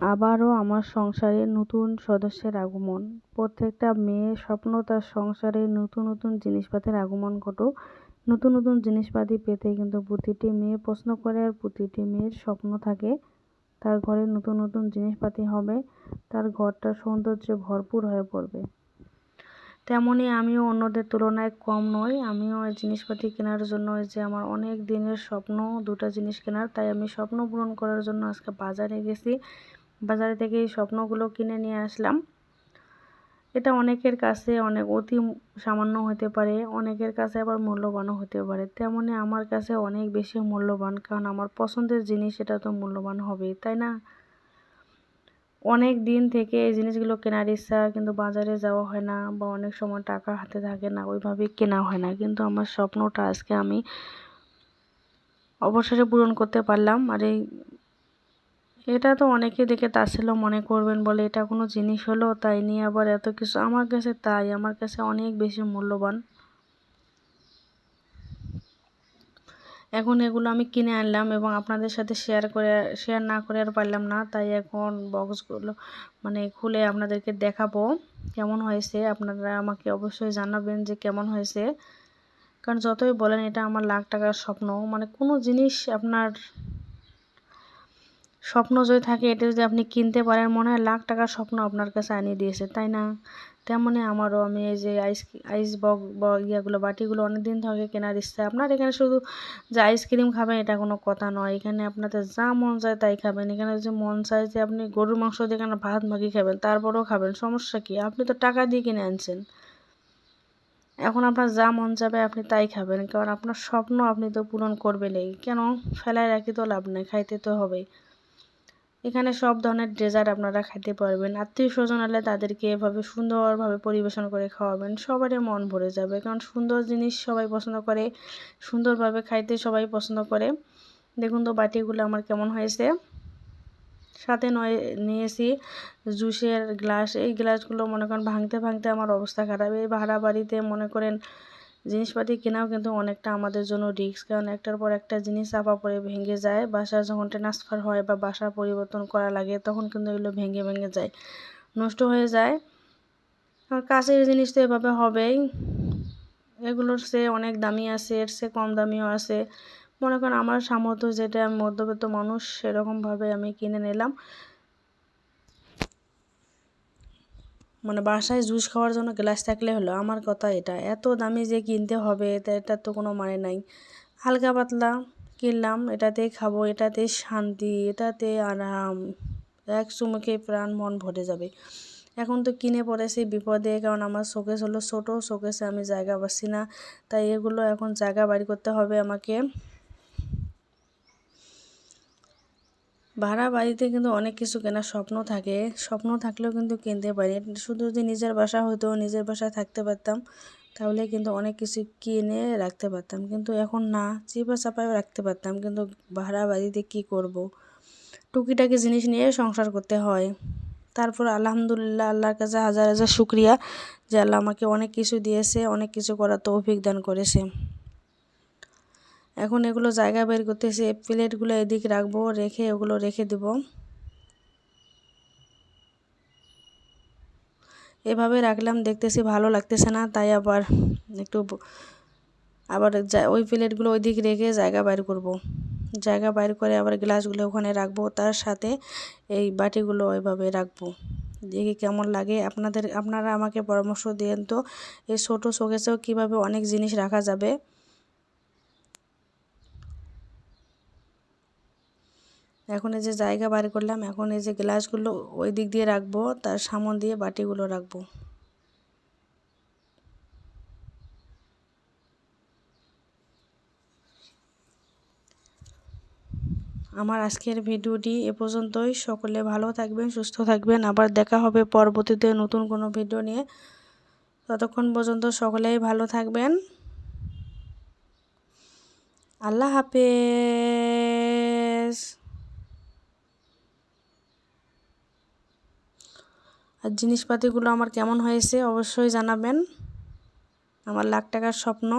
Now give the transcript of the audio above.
আবারও আমার সংসারে নতুন সদস্যের আগমন। প্রত্যেকটা মেয়ের স্বপ্ন তার সংসারে নতুন নতুন জিনিসপাতির আগমন ঘটুক। নতুন নতুন জিনিসপাতি পেতে কিন্তু প্রতিটি মেয়ে প্রশ্ন করে আর প্রতিটি মেয়ের স্বপ্ন থাকে। তার ঘরে নতুন নতুন জিনিসপাতি হবে। তার ঘরটা সৌন্দর্যে ভরপুর হয়ে পড়বে। তেমনই আমিও অন্যদের তুলনায় কম নই। আমিও এই জিনিসপাতি কেনার জন্য যে আমার অনেক দিনের স্বপ্ন, দুটা জিনিস কেনার, তাই আমি স্বপ্ন পূরণ করার জন্য আজকে বাজারে গেছি। বাজারে থেকে এই স্বপ্নগুলো কিনে নিয়ে আসলাম। এটা অনেকের কাছে অনেক অতি সামান্য হতে পারে, অনেকের কাছে আবার মূল্যবানও হতে পারে। তেমনি আমার কাছে অনেক বেশি মূল্যবান, কারণ আমার পছন্দের জিনিস এটা তো মূল্যবান হবেই, তাই না? অনেক দিন থেকে এই জিনিসগুলো কেনার ইচ্ছা, কিন্তু বাজারে যাওয়া হয় না বা অনেক সময় টাকা হাতে থাকে না, ওইভাবে কেনা হয় না। কিন্তু আমার স্বপ্নটা আজকে আমি অবশেষে পূরণ করতে পারলাম। আর এই এটা তো অনেকে দেখে তাচ্ছিল্য মনে করবেন বলে এটা কোনো জিনিস হলো তাই নিয়ে আবার এত কিছু আমার কাছে তাই, আমার কাছে অনেক বেশি মূল্যবান। এখন এগুলো আমি কিনে আনলাম এবং আপনাদের সাথে শেয়ার করে শেয়ার না করে আর পারলাম না, তাই এখন বক্সগুলো মানে খুলে আপনাদেরকে দেখাবো কেমন হয়েছে। আপনারা আমাকে অবশ্যই জানাবেন যে কেমন হয়েছে। কারণ যতই বলেন এটা আমার লাখ টাকার স্বপ্ন। মানে কোনো জিনিস আপনার স্বপ্ন যদি থাকে, এটা যদি আপনি কিনতে পারেন, মনে হয় লাখ টাকার স্বপ্ন আপনার কাছে আনিয়ে দিয়েছে, তাই না? তেমনই আমারও আমি এই যে আইস আইস বক ইয়াগুলো, বাটিগুলো অনেক দিন থেকে কেনার ইচ্ছা। আপনার এখানে শুধু যে আইসক্রিম খাবেন, এটা কোনো কথা নয়। এখানে আপনাদের যা মন চায় তাই খাবেন। এখানে যে মন চায় যে আপনি গরুর মাংস দিয়ে এখানে ভাত মাখিয়ে খাবেন, তারপরেও খাবেন, সমস্যা কি? আপনি তো টাকা দিয়ে কিনে আনছেন। এখন আপনার যা মন যাবে আপনি তাই খাবেন, কারণ আপনার স্বপ্ন আপনি তো পূরণ করবেনই। কেন? ফেলায় রাখি তো লাভ নেই, খাইতে তো হবেই। এখানে সব ধরনের ডেজার্ট আপনারা খাইতে পারবেন। আত্মীয় স্বজন হলে তাদেরকে এভাবে সুন্দরভাবে পরিবেশন করে খাওয়াবেন। সবারই মন ভরে যাবে। কারণ সুন্দর জিনিস সবাই পছন্দ করে, সুন্দরভাবে খাইতে সবাই পছন্দ করে। দেখুন তো বাটিগুলো আমার কেমন হয়েছে। সাথে নয়, নিয়েছি জুসের গ্লাস। এই গ্লাসগুলো মনে করেন ভাঙতে ভাঙতে আমার অবস্থা খারাপ। এই ভাড়া বাড়িতে মনে করেন জিনিসপাতি কেনাও কিন্তু অনেকটা আমাদের জন্য রিস্ক কারণ একটার পর একটা জিনিস চাপা পরে ভেঙে যায় বাসার যখন ট্রান্সফার হয় বা বাসা পরিবর্তন করা লাগে, তখন কিন্তু এগুলো ভেঙে ভেঙে যায়, নষ্ট হয়ে যায়। কাছের জিনিস তো এভাবে হবেই, এগুলোর সে অনেক দামি আছে, এর সে কম দামিও আছে। মনে করেন আমার সামর্থ্য যেটা, আমি মধ্যবিত্ত মানুষ, সেরকমভাবে আমি কিনে নিলাম। মানে বাসায় জুস খাওয়ার জন্য গ্লাস থাকলে হলো, আমার কথা এটা। এত দামি যে কিনতে হবে এটার তো কোনো মানে নাই। হালকা পাতলা কিনলাম, এটাতে খাব, এটাতে শান্তি, এটাতে আরাম। এক চুমুকে প্রাণ মন ভরে যাবে। এখন তো কিনে পড়েছি বিপদে, কারণ আমার শোকেস হলো ছোটো, শোকেসে আমি জায়গা পাচ্ছি না। তাই এগুলো এখন জায়গা বাড়ি করতে হবে আমাকে। ভাড়া বাড়িতে কিন্তু অনেক কিছু কেনার স্বপ্ন থাকে। স্বপ্ন থাকলেও কিন্তু কিনতে পারি। শুধু যদি নিজের বাসা হতো নিজের বাসায় থাকতে পারতাম, তাহলে কিন্তু অনেক কিছু কিনে রাখতে পারতাম। কিন্তু এখন না, চিপা চাপায় রাখতে পারতাম। কিন্তু ভাড়া বাড়িতে কি করব। টুকিটাকি জিনিস নিয়ে সংসার করতে হয়। তারপর আলহামদুলিল্লাহ, আল্লাহর কাছে হাজার হাজার শুক্রিয়া যে আল্লাহ আমাকে অনেক কিছু দিয়েছে, অনেক কিছু করার তৌফিক দান করেছে। এখন এগুলো জায়গা বের করতেছি, প্লেটগুলো এদিক রাখব, রেখে ওগুলো রেখে দেব। এভাবে রাখলাম, দেখতেছি ভালো লাগতেছে না, তাই আবার একটু আবার ওই প্লেটগুলো ওই দিক রেখে জায়গা বাইর করব। জায়গা বাইর করে আবার গ্লাসগুলো ওখানে রাখব, তার সাথে এই বাটিগুলো ওইভাবে রাখব। দেখি কেমন লাগে। আপনাদের আপনারা আমাকে পরামর্শ দেন তো, এই ছোটো শোকেসেও কীভাবে অনেক জিনিস রাখা যাবে। এখন এই যে জায়গা বার করলাম, এখন এই যে গ্লাসগুলো ওই দিক দিয়ে রাখব, তার সামন দিয়ে বাটিগুলো রাখব। আমার আজকের ভিডিওটি এ পর্যন্তই। সকলে ভালো থাকবেন, সুস্থ থাকবেন। আবার দেখা হবে পরবর্তীতে নতুন কোনো ভিডিও নিয়ে। ততক্ষণ পর্যন্ত সকলেই ভালো থাকবেন। আল্লাহ হাফেজ। আর জিনিসপাতিগুলো আমার কেমন হয়েছে অবশ্যই জানাবেন। আমার লাখ টাকার স্বপ্ন।